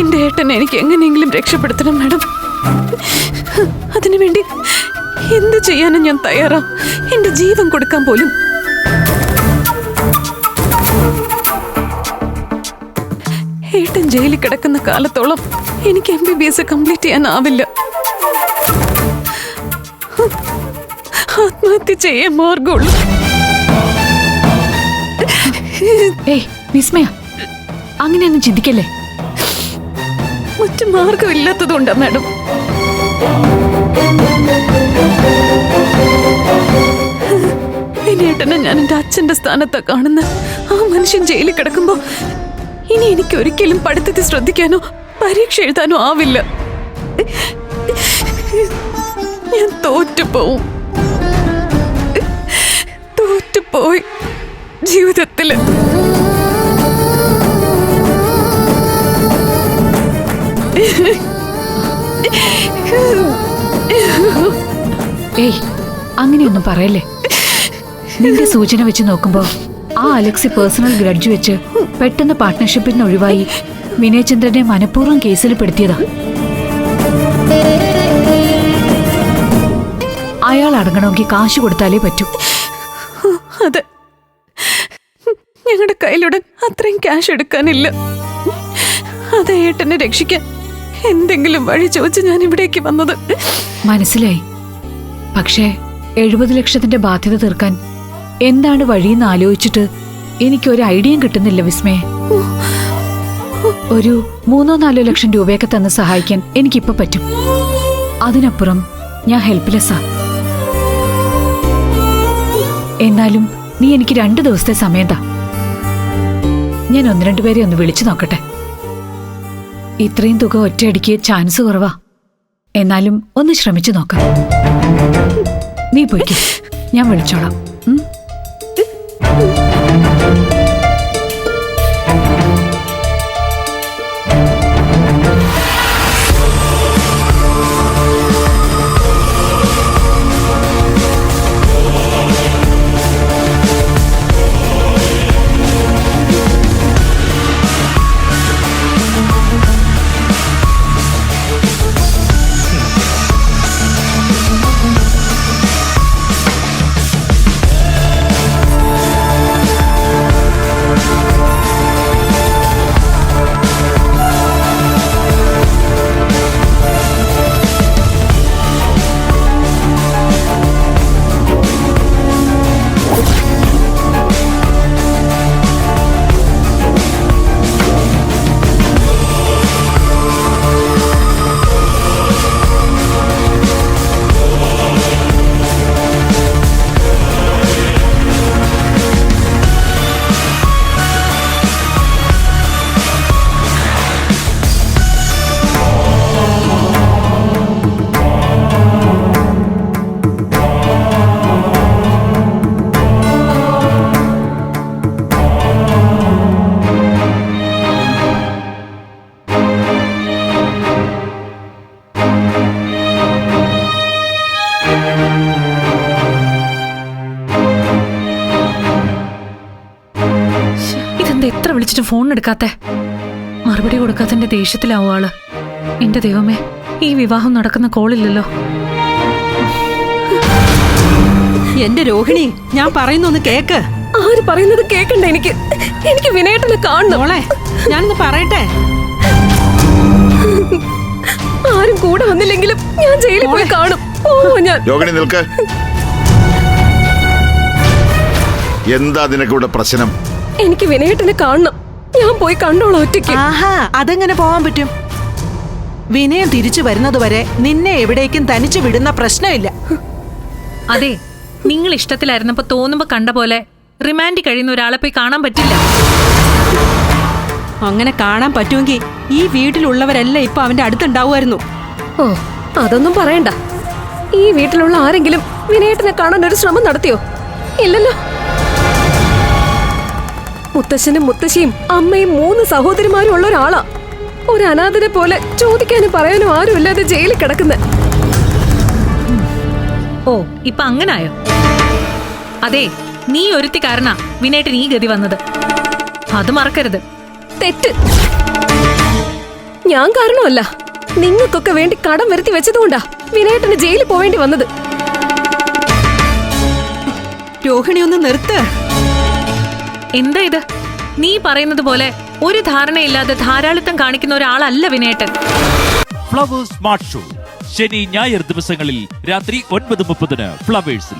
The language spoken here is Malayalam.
എന്റെ ഏട്ടനെ എനിക്ക് എങ്ങനെയെങ്കിലും രക്ഷപ്പെടുത്തണം മാഡം. അതിനുവേണ്ടി എന്ത് ചെയ്യാനും ഞാൻ തയ്യാറാ? എന്റെ ജീവൻ കൊടുക്കാൻ പോലും. ഏട്ടൻ ജയിലിൽ കിടക്കുന്ന കാലത്തോളം എനിക്ക് M B B S complete ചെയ്യാനാവില്ല. ആത്മഹത്യ ചെയ്യാൻ മാർഗമുള്ളൂ. ഏയ് അങ്ങനെയൊന്നും ചിന്തിക്കല്ലേ? മറ്റു മാർഗമില്ലാത്തതുകൊണ്ടാ മാഡം. ഇനിയേട്ടനെ ഞാൻ എന്റെ അച്ഛന്റെ സ്ഥാനത്താ കാണുന്ന. ആ മനുഷ്യൻ ജയിലിൽ കിടക്കുമ്പോൾ ഇനി എനിക്ക് ഒരിക്കലും പഠിത്തത്തിൽ ശ്രദ്ധിക്കാനോ പരീക്ഷ എഴുതാനോ ആവില്ല. ഞാൻ തോറ്റുപോവും. തോറ്റുപോയി ജീവിതത്തിൽ. ഏയ് അങ്ങനെയൊന്നും പറയല്ലേ? നിന്റെ സൂചന വെച്ച് നോക്കുമ്പോ ആ അലക്സി പേഴ്സണൽ ഗ്രഡ്ജ് വെച്ച് പെട്ടെന്ന് പാർട്ട്ണർഷിപ്പിൽ നിന്ന് ഒഴിവായി വിനയചന്ദ്രനെ മനഃപൂർവം കേസിൽ പെടുത്തിയതാ. അയാൾ അടങ്ങണമെങ്കിൽ കാശ് കൊടുത്താലേ പറ്റൂ. അതെ. ഞങ്ങളുടെ കയ്യിലുടൻ അത്രയും ക്യാഷ് എടുക്കാനില്ല. അതേട്ടനെ രക്ഷിക്കാൻ എന്തെങ്കിലും വഴി ചോദിച്ച് ഞാൻ ഇവിടേക്ക് വന്നത്? മനസ്സിലായി. പക്ഷേ എഴുപത് ലക്ഷത്തിന്റെ ബാധ്യത തീർക്കാൻ എന്താണ് വഴിയെന്ന് ആലോചിച്ചിട്ട് എനിക്ക് ഒരു ഐഡിയയും കിട്ടുന്നില്ല വിസ്മയെ. ഒരു മൂന്നോ നാലോ ലക്ഷം രൂപയൊക്കെ തന്ന് സഹായിക്കാൻ എനിക്കിപ്പോ പറ്റും. അതിനപ്പുറം ഞാൻ ഹെൽപ്ലെസ്സാ. എന്നാലും നീ എനിക്ക് രണ്ട് ദിവസത്തെ സമയം താ ഞാൻ ഒന്ന് രണ്ടുപേരെ ഒന്ന് വിളിച്ചു നോക്കട്ടെ. ഇത്രയും തുക ഒറ്റയടിക്ക് ചാൻസ് കുറവാ. എന്നാലും ഒന്ന് ശ്രമിച്ചു നോക്കാം. നീ പോയിക്കോ. ഞാൻ വിളിച്ചോളാം. ഇതെന്താ എത്ര വിളിച്ചിട്ട് ഫോൺ എടുക്കാത്തെ? മറുപടി കൊടുക്കാത്തന്റെ ദേഷ്യത്തിലാവും ആൾ. എന്റെ ദൈവമേ ഈ വിവാഹം നടക്കുന്ന കോളില്ലല്ലോ എന്റെ രോഹിണി ഞാൻ പറയുന്നൊന്ന് കേക്ക്. ആര് പറയുന്നത് കേക്കണ്ട എനിക്ക്. എനിക്ക് വിനേട്ടനെ കാണണം. മോളെ ഞാനൊന്ന് പറയട്ടെ? ആരും കൂടെ വന്നില്ലെങ്കിലും ഞാൻ ജയിലിൽ പോയി കാണും. ഓ ഞാൻ രോഹിണി നിൽക്ക്. എന്താ നിനക്കിവിടെ പ്രശ്നം? എനിക്ക് വിനയേട്ടനെ കാണണം. ഞാൻ പോയി കണ്ടോളാം ഒറ്റയ്ക്ക്. ആഹാ അതെങ്ങനെ പോവാൻ പറ്റും? വിനയം തിരിച്ചു വരുന്നതുവരെ നിന്നെ എവിടേക്കും തനിച്ചു വിടുന്ന പ്രശ്നമില്ല. അതെ നിങ്ങൾ ഇഷ്ടത്തിലായിരുന്നപ്പോ തോന്നുമ്പോ കണ്ട പോലെ റിമാൻഡ് കഴിയുന്ന ഒരാളെ പോയി കാണാൻ പറ്റില്ല. അങ്ങനെ കാണാൻ പറ്റുമെങ്കിൽ ഈ വീട്ടിലുള്ളവരെല്ലാം ഇപ്പൊ അവന്റെ അടുത്തുണ്ടാവുമായിരുന്നു. ഓ അതൊന്നും പറയണ്ട. ഈ വീട്ടിലുള്ള ആരെങ്കിലും വിനയേട്ടനെ കാണാൻ ഒരു ശ്രമം നടത്തിയോ? ഇല്ലല്ലോ. മുത്തശ്ശനും മുത്തശ്ശിയും അമ്മയും മൂന്ന് സഹോദരിമാരും ഉള്ള ഒരാളാ. ഒരു അനാഥനെ പോലെ ചോദിക്കാനും പറയാനും ആരുമില്ലാതെ ജയിലിൽ കിടക്കുന്നത് ഓ ഇപ്പൊ അങ്ങനായോ? അതെ നീ ഒരുത്തി കാരണ വിനേട്ടൻ ഈ ഗതി വന്നത്. അത് മറക്കരുത്. തെറ്റ്. ഞാൻ കാരണമല്ല. നിങ്ങൾക്കൊക്കെ വേണ്ടി കടം വരുത്തി വെച്ചതുകൊണ്ടാ വിനേട്ടന് ജയിലിൽ പോവേണ്ടി വന്നത്. രോഹിണി ഒന്ന് നിർത്ത്. എന്താ ഇത്? നീ പറയുന്നത് പോലെ ഒരു ധാരണയില്ലാതെ ധാരാളിത്തം കാണിക്കുന്ന ഒരാളല്ല വിനേട്ടൻ ഫ്ലവേഴ്സ് സ്മാർട്ട് ഷോ. ശനി ഞായർ ദിവസങ്ങളിൽ രാത്രി ഒൻപത് മുപ്പതിന് ഫ്ലവേഴ്സിൽ.